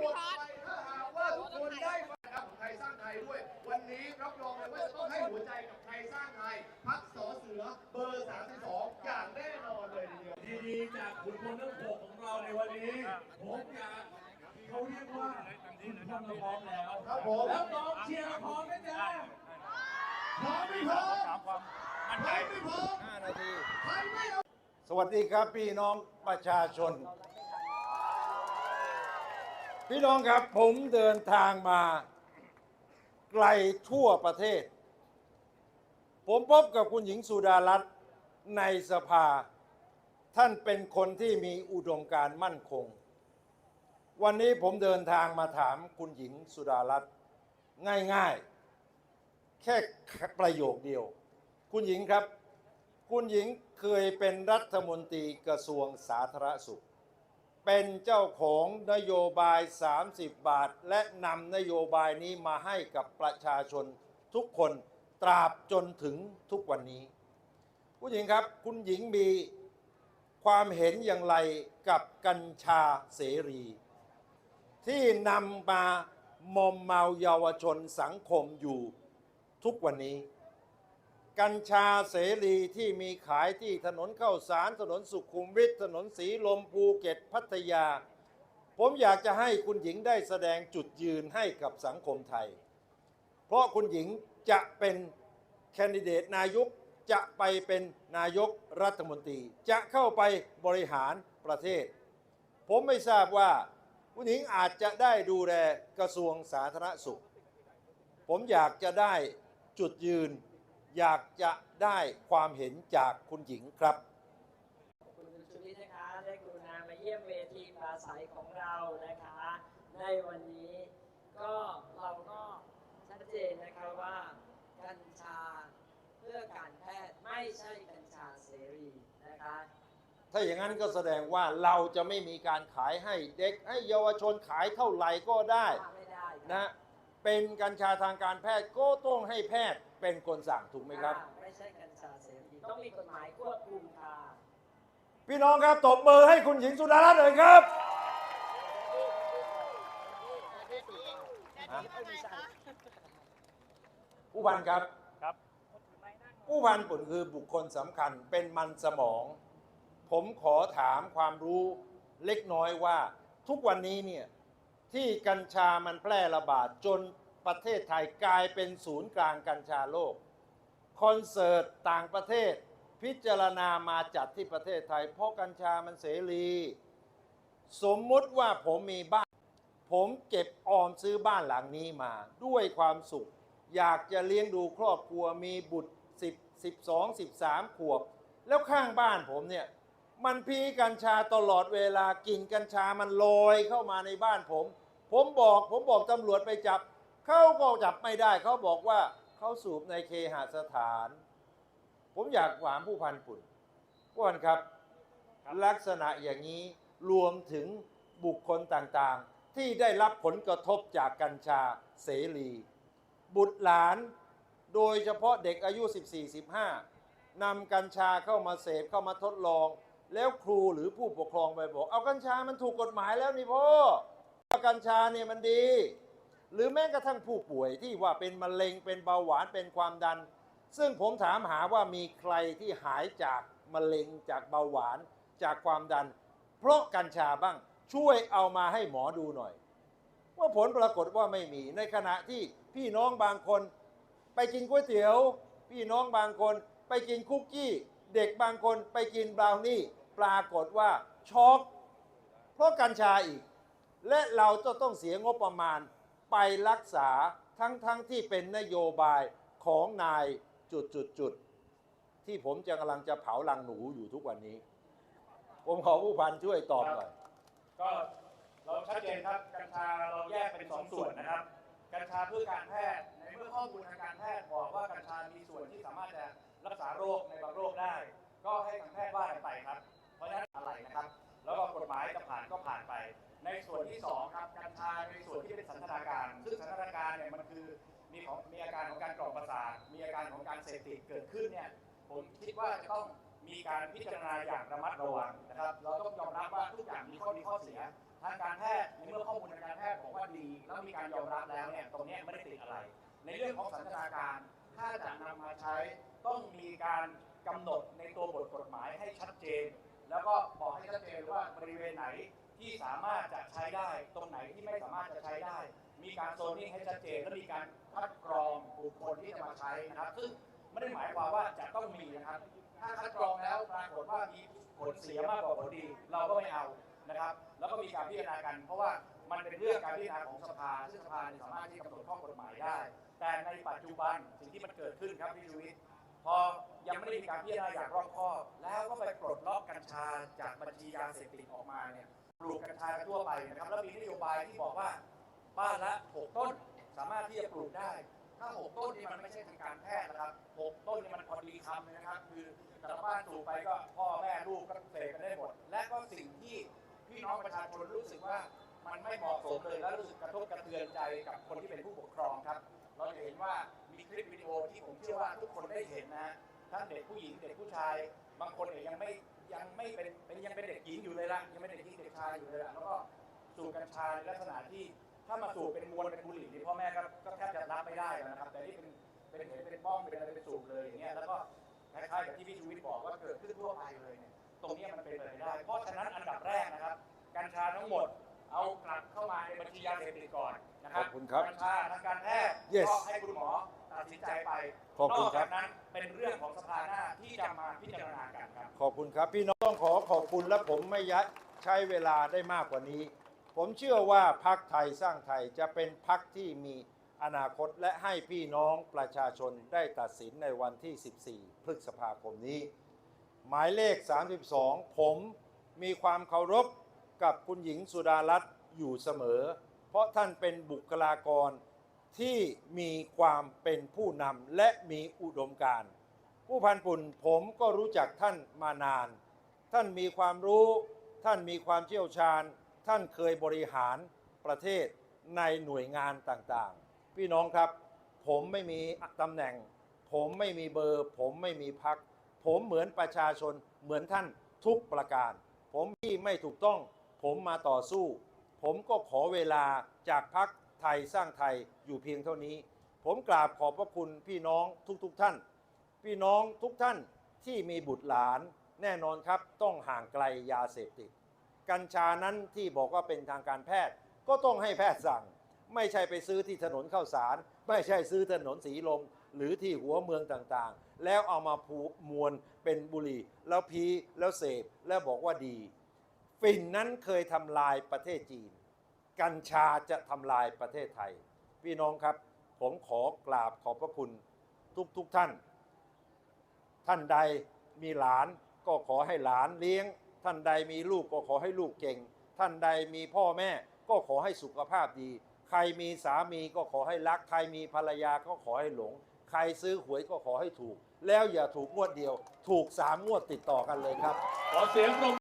หมดไปถ้าหากว่าทุกคนได้ฟังนะครับของไทยสร้างไทยด้วย วันนี้รับรองเลยว่าจะต้องให้หัวใจกับไทยสร้างไทยพักสอเสือเบอร์ 32 อย่างแน่นอนเลยทีเดียวดีๆจากขุนพลทั้งหกของเราในวันนี้ ผมอยากเขาเรียกว่าคุณพลมาพร้อมแล้วครับผมแล้วกองเชียร์พร้อมไหมจ๊ะพร้อมไม่พร้อมพร้อมไม่พร้อม5นาทีใครไม่เอาสวัสดีครับพี่น้องประชาชน พี่น้องครับผมเดินทางมา ไกลทั่วประเทศ ผมพบกับคุณหญิงสุดารัตน์ในสภา ท่านเป็นคนที่มีอุดมการมั่นคง วันนี้ผมเดินทางมาถามคุณหญิงสุดารัตน์ง่ายๆ แค่ประโยคเดียว คุณหญิงครับ คุณหญิงเคยเป็นรัฐมนตรีกระทรวงสาธารณสุข เป็นเจ้าของนโยบาย 30 บาท และนำนโยบายนี้มาให้กับประชาชนทุกคนตราบจนถึงทุกวันนี้คุณหญิงครับคุณหญิงมีความเห็นอย่างไรกับกัญชาเสรี ที่นำมามอมเมาเยาวชนสังคมอยู่ทุกวันนี้ กัญชาเสรีที่มีขายที่ถนนเข้าสารถนนสุขุมวิทถนนสีลมภูเก็ตพัทยา ผมอยากจะให้คุณหญิงได้แสดงจุดยืนให้กับสังคมไทย เพราะคุณหญิงจะเป็นแคนดิเดตนายกจะไปเป็นนายกรัฐมนตรี จะเข้าไปบริหารประเทศ ผมไม่ทราบว่าคุณหญิงอาจจะได้ดูแลกระทรวงสาธารณสุข ผมอยากจะได้จุดยืน อยากจะได้ความเห็นจากคุณหญิงครับ คุณชุลิตนะคะได้กรุณามาเยี่ยมเวทีปราศัยของเรานะคะ ในวันนี้ก็เราก็ชัดเจนนะคะว่ากัญชาเพื่อการแพทย์ไม่ใช่กัญชาเสรีนะคะถ้าอย่างนั้นก็แสดงว่าเราจะไม่มีการขายให้เด็กให้เยาวชนขายเท่าไหร่ก็ได้ไม่ได้ค่นะเป็นกัญชาทางการแพทย์ก็ต้องให้แพทย์ เป็นคนสั่งถูกไหมครับ อ่าไม่ใช่กัญชาเสรีต้องมีกฎหมายควบคุมค่ะพี่น้องครับตบมือให้คุณหญิงสุดารัตน์หน่อยครับผู้พันครับครับ ผู้พันผลคือบุคคลสำคัญเป็นมันสมอง ผมขอถามความรู้เล็กน้อยว่า ทุกวันนี้เนี่ยที่กัญชามันแพร่ระบาดจน ประเทศไทยกลายเป็นศูนย์กลางกัญชาโลก คอนเสิร์ตต่างประเทศพิจารณามาจัดที่ประเทศไทย เพราะกัญชามันเสรี สมมุติว่าผมมีบ้าน ผมเก็บออมซื้อบ้านหลังนี้มา ด้วยความสุข อยากจะเลี้ยงดูครอบครัวมีบุตร 10 12 13 ขวบ แล้วข้างบ้านผมเนี่ย มันพีกัญชาตลอดเวลากินกัญชามันลอยเข้ามาในบ้านผม ผมบอกผมบอกตำรวจไปจับ เขาก็จับไม่ได้เขาบอกว่าเขาสูบในเคหสถาน ผมอยากถามผู้พันปุ่นผู้พันครับ ลักษณะอย่างนี้รวมถึงบุคคลต่างๆ ที่ได้รับผลกระทบจากกัญชาเสรี บุตรหลานโดยเฉพาะเด็กอายุ 14-15นำกัญชาเข้ามาเสพเข้ามาทดลอง แล้วครูหรือผู้ปกครองไปบอก เอากัญชามันถูกกฎหมายแล้วนี่พ่อกัญชาเนี่ยมันดี หรือแม้กระทั่งผู้ป่วยที่ว่าเป็นมะเร็งเป็นเบาหวานเป็นความดัน ซึ่งผมถามหาว่ามีใครที่หายจากมะเร็งจากเบาหวานจากความดัน เพราะกัญชาบ้างช่วยเอามาให้หมอดูหน่อย ว่าผลปรากฏว่าไม่มีในขณะที่พี่น้องบางคน ไปกินก๋วยเตี๋ยว พี่น้องบางคน ไปกินคุกกี้ เด็กบางคนไปกินบราวนี่ปรากฏว่าช็อกเพราะกัญชาอีก และเราจะต้องเสียงบประมาณ ไปรักษาทั้งทั้งที่เป็นนโยบายของนายจุดจุดจุดที่ผมจะกำลังจะเผาลังหนูอยู่ทุกวันนี้ ผมขอผู้พันช่วยตอบหน่อย ก็เราชัดเจนครับกัญชาเราแยกเป็นสองส่วนนะครับ กัญชาเพื่อการแพทย์ในเมื่อข้อมูลทางการแพทย์บอกว่ากัญชามีส่วนที่สามารถจะรักษาโรคในบางโรคได้ ก็ให้ทางแพทย์ว่ากันไปครับาในส่วนที่เป็นสันทนาการ ซึ่งสันทนาการเนี่ยมันคือมีของมีอาการของการกล่อมประสาท มีอาการของการเสพติดเกิดขึ้นเนี่ยผมคิดว่าจะต้องมีการพิจารณาอย่างระมัดระวังนะครับ เราต้องยอมรับว่าทุกอย่างมีข้อดีข้อเสีย ทางการแพทย์ในเมื่อข้อมูลทางการแพทย์เขาดี แล้วมีการยอมรับแล้วเนี่ยตรงนี้ไม่ได้ติดอะไร ในเรื่องของสันทนาการถ้าจะนำมาใช้ต้องมีการกำหนดในตัวบทกฎหมายให้ชัดเจน แล้วก็บอกให้ชัดเจนว่าบริเวณไหน ที่สามารถจะใช้ได้ตรงไหนที่ไม่สามารถจะใช้ได้ มีการโซนนิ่งให้ชัดเจน และมีการคัดกรองบุคคลที่จะมาใช้นะครับ ซึ่งไม่ได้หมายความว่าจะต้องมีนะครับ ถ้าคัดกรองแล้วปรากฏว่ามีผลเสียมากกว่าผลดี เราก็ไม่เอานะครับ แล้วก็มีการพิจารณากัน เพราะว่ามันเป็นเรื่องการพิจารณาของสภาซึ่งสภาสามารถที่กำหนดข้อกฎหมายได้ แต่ในปัจจุบันสิ่งที่มันเกิดขึ้นครับพี่ชูวิทย์พอยังไม่ได้มีการพิจารณาอย่างรอบคอบแล้วก็ไปปลดล็อกกัญชาจากบัญชียาเสพติดออกมาเนี่ย ปลูกกัญชากันทั่วไปนะครับ แล้วมีนโยบายที่บอกว่าบ้านละ6ต้นสามารถที่จะปลูกได้ ถ้า 6 ต้นนี่มันไม่ใช่ทางการแพทย์นะครับ 6 ต้นนี่มันพอดีคำเลยนะครับ คือแต่ละบ้านปลูกไปก็พ่อแม่ลูกก็เสพกันได้หมด และก็สิ่งที่พี่น้องประชาชนรู้สึกว่ามันไม่เหมาะสมเลยและรู้สึกกระทบกระเทือนใจกับคนที่เป็นผู้ปกครองครับ เราจะเห็นว่ามีคลิปวิดีโอที่ผมเชื่อว่าทุกคนได้เห็นนะฮะทั้งเด็กผู้หญิงเด็กผู้ชาย บางคนเนี่ยยังไม่ ยังไม่เป็นเป็นยังเป็นเด็กหญิงอยู่เลยละยังไม่เด็กหญิงเด็กชายอยู่เลยละแล้วก็สูบกัญชาในลักษณะที่ถ้ามาสูบเป็นมวลเป็นบุหรี่นี่พ่อแม่ก็ก็แทบจะรับไม่ได้แล้วนะครับ แต่นี่เป็นเป็นเห็นเป็นบ้องเป็นอะไรเป็นสูบเลยอย่างเงี้ยแล้วก็คล้ายๆกับที่พี่ชูวิทย์บอกว่าเกิดขึ้นทั่วไปเลยเนี่ยตรงเนี้ยมันเป็นไปไม่ได้ เพราะฉะนั้นอันดับแรกนะครับ กัญชาทั้งหมดเอากลับเข้ามาในบัญชียาเสพติดก่อนนะครัขอบคุณครับกัญชาทางการแพทย์ Yes ก็ให้คุณหมอ ตัดสินใจไปขอบคุณนอกครัจาบกนั้นเป็นเรื่องของสภาหน้าที่จะมาพิจารณากันครับ ขอบคุณครับ พี่น้องต้องขอขอบคุณและผมไม่ยัดใช้เวลาได้มากกว่านี้ ผมเชื่อว่าพักไทยสร้างไทยจะเป็นพักที่มีอนาคตและให้พี่น้องประชาชนได้ตัดสินในวันที่ 14 พฤษภาคมนี้ หมายเลข 32 ผมมีความเคารพกับคุณหญิงสุดารัตน์อยู่เสมอ เพราะท่านเป็นบุคลากร ที่มีความเป็นผู้นำและมีอุดมการณ์ผู้พันปุ่นผมก็รู้จักท่านมานาน ท่านมีความรู้ ท่านมีความเชี่ยวชาญ ท่านเคยบริหารประเทศในหน่วยงานต่างๆ พี่น้องครับ ผมไม่มีตำแหน่ง ผมไม่มีเบอร์ ผมไม่มีพัก ผมเหมือนประชาชนเหมือนท่านทุกประการ ผมที่ไม่ถูกต้อง ผมมาต่อสู้ ผมก็ขอเวลาจากพัก ไทยสร้างไทยอยู่เพียงเท่านี้ ผมกราบขอบพระคุณพี่น้องทุกๆทท่าน พี่น้องทุกท่านที่มีบุตรหลานแน่นอนครับต้องห่างไกลยาเสพติด กัญชานั้นที่บอกว่าเป็นทางการแพทย์ ก็ต้องให้แพทย์สั่ง ไม่ใช่ไปซื้อที่ถนนข้าวสาร ไม่ใช่ซื้อถนนสีลม หรือที่หัวเมืองต่างๆ แล้วเอามาผูกมวลเป็นบุหรี่ แล้วพีแล้วเสพแล้วบอกว่าดี ฝิ่นนั้นเคยทำลายประเทศจีน กัญชาจะทำลายประเทศไทย พี่น้องครับ ผมขอกราบขอบพระคุณทุกๆทท่าน ท่านใดมีหลานก็ขอให้หลานเลี้ยง ท่านใดมีลูกก็ขอให้ลูกเก่ง ท่านใดมีพ่อแม่ก็ขอให้สุขภาพดี ใครมีสามีก็ขอให้รัก ใครมีภรรยาก็ขอให้หลง ใครซื้อหวยก็ขอให้ถูก แล้วอย่าถูกงวดเดียว ถูกสามงวดติดต่อกันเลยครับ ขอเสียงปรบ